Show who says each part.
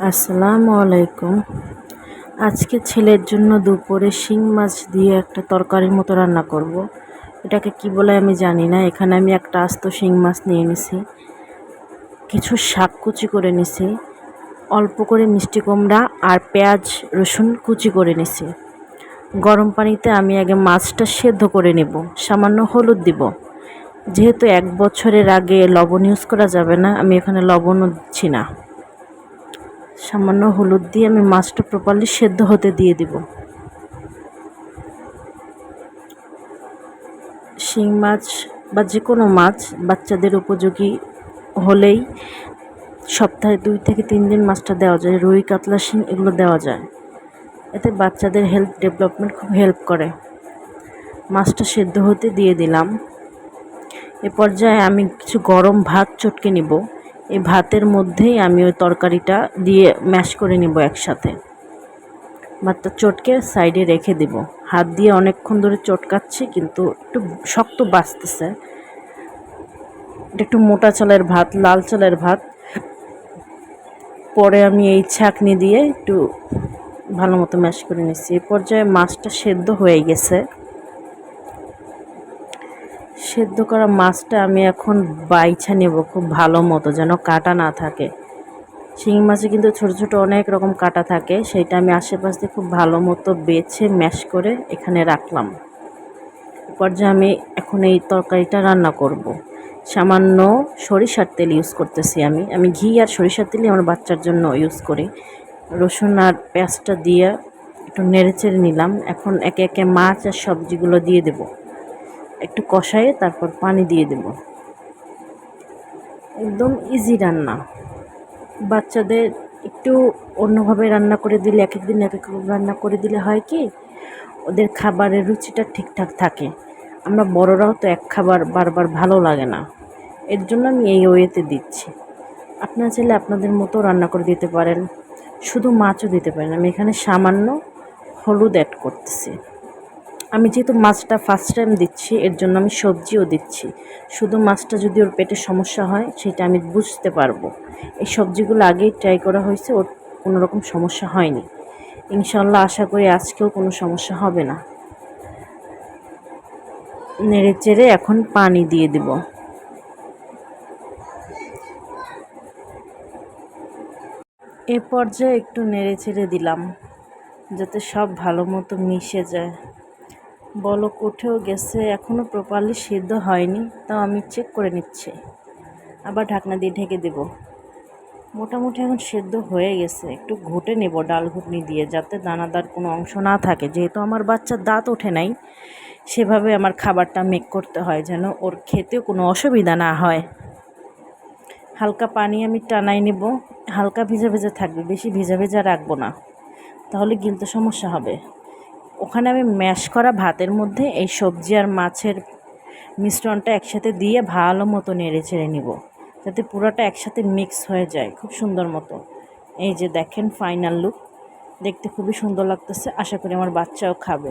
Speaker 1: আসসালামু আলাইকুম। আজকে ছেলের জন্য দুপুরে শিং মাছ দিয়ে একটা তরকারির মতো রান্না করব। এটাকে কি বলে আমি জানি না। এখানে আমি একটা আস্ত শিং মাছ নিয়ে নিছি। কিছু শাক কুচি করে নিছি। অল্প করে মিষ্টি কুমড়া আর পেঁয়াজ, রসুন কুচি করে নিছি। গরম পানিতে আমি আগে মাছটা সেদ্ধ করে নেব। সামান্য হলুদ দিব। যেহেতু এক বছরের আগে লবণ ইউজ করা যাবে না, আমি এখানে লবণও দিচ্ছি না। সামান্য হলুদ দিয়ে আমি মাছটা প্রপারলি সেদ্ধ হতে দিয়ে দিব। শিং মাছ বা যে কোনো মাছ বাচ্চাদের উপযোগী হলেই সপ্তাহে দুই থেকে তিন দিন মাছটা দেওয়া যায়। রুই, কাতলা, শিং এগুলো দেওয়া যায়। এতে বাচ্চাদের হেলথ ডেভেলপমেন্ট খুব হেল্প করে। মাছটা সেদ্ধ হতে দিয়ে দিলাম। এ পর্যায়ে আমি কিছু গরম ভাত চটকে নিব। এই ভাতের মধ্যেই আমি ওই তরকারিটা দিয়ে ম্যাশ করে নিব একসাথে। ভাতটা চটকে সাইডে রেখে দিব। হাত দিয়ে অনেকক্ষণ ধরে চটকাচ্ছি, কিন্তু একটু শক্ত বাঁচতেছে এটা একটু মোটা চালের ভাত, লাল চালের ভাত। পরে আমি এই ছাকনি দিয়ে একটু ভালো মতো ম্যাশ করে নিচ্ছি। এই পর্যায়ে মাছটা সেদ্ধ হয়ে গেছে। সেদ্ধ করা মাছটা আমি এখন বাইছা নেব খুব ভালো মতো, যেন কাটা না থাকে। শিঙি মাছে কিন্তু ছোট ছোট অনেক রকম কাটা থাকে, সেইটা আমি আশেপাশ দিয়ে খুব ভালো মতো বেছে, ম্যাশ করে এখানে রাখলাম। পর্যায়ে আমি এখন এই তরকারিটা রান্না করব। সামান্য সরিষার তেল ইউজ করতেছি আমি। আমি ঘি আর সরিষার তেলই আমার বাচ্চার জন্য ইউজ করি। রসুন আর পেঁয়াজটা দিয়ে একটু নেড়ে চেড়ে নিলাম। এখন একে একে মাছ আর সবজিগুলো দিয়ে দেবো। একটু কষায়ে তারপর পানি দিয়ে দেব। একদম ইজি রান্না। বাচ্চাদের একটু অন্যভাবে রান্না করে দিলে এক একদিন এক এক রান্না করে দিলে হয় কি, ওদের খাবারের রুচিটা ঠিকঠাক থাকে। আমরা বড়রাও তো এক খাবার বারবার ভালো লাগে না। এর জন্য আমি এই ওয়েতে দিচ্ছি। আপনার ছেলে আপনাদের মতো রান্না করে দিতে পারেন। শুধু মাছও দিতে পারেন। আমি এখানে সামান্য হলুদ অ্যাড করতেছি। আমি যেহেতু মাছটা ফার্স্ট টাইম দিচ্ছি, এর জন্য আমি সবজিও দিচ্ছি। শুধু মাছটা যদি ওর পেটে সমস্যা হয়, সেটা আমি বুঝতে পারব। এই সবজিগুলো আগেই ট্রাই করা হয়েছে, ওর কোনো রকম সমস্যা হয়নি। ইনশাল্লাহ আশা করি আজকেও কোনো সমস্যা হবে না। নেড়ে চেড়ে এখন পানি দিয়ে দিব। এ পর্যায়ে একটু নেড়ে চেড়ে দিলাম, যাতে সব ভালো মতো মিশে যায়। বলক উঠেও গেছে এখনও প্রপারলি সিদ্ধ হয়নি, তাও আমি চেক করে নিচ্ছি। আবার ঢাকনা দিয়ে ঢেকে দেব। মোটামুটি এখন সেদ্ধ হয়ে গেছে, একটু ঘুটে নেব ডাল ঘুটনি দিয়ে যাতে দানাদার কোনো অংশ না থাকে। যেহেতু আমার বাচ্চার দাঁত ওঠে নাই, সেভাবে আমার খাবারটা মেক করতে হয় যেন ওর খেতেও কোনো অসুবিধা না হয়। হালকা পানি আমি টানাই নেব, হালকা ভিজা ভেজা থাকবে, বেশি ভিজা ভেজা রাখব না। তাহলে গিলতে সমস্যা হবে। ওখানে আমি ম্যাশ করা ভাতের মধ্যে এই সবজি আর মাছের মিশ্রণটা একসাথে দিয়ে ভালো মতো নেড়ে ছেড়ে নিব। যাতে পুরোটা একসাথে মিক্স হয়ে যায়, খুব সুন্দর মতো। এই যে দেখেন ফাইনাল লুক দেখতে খুবই সুন্দর লাগতেছে। আশা করি আমার বাচ্চাও খাবে।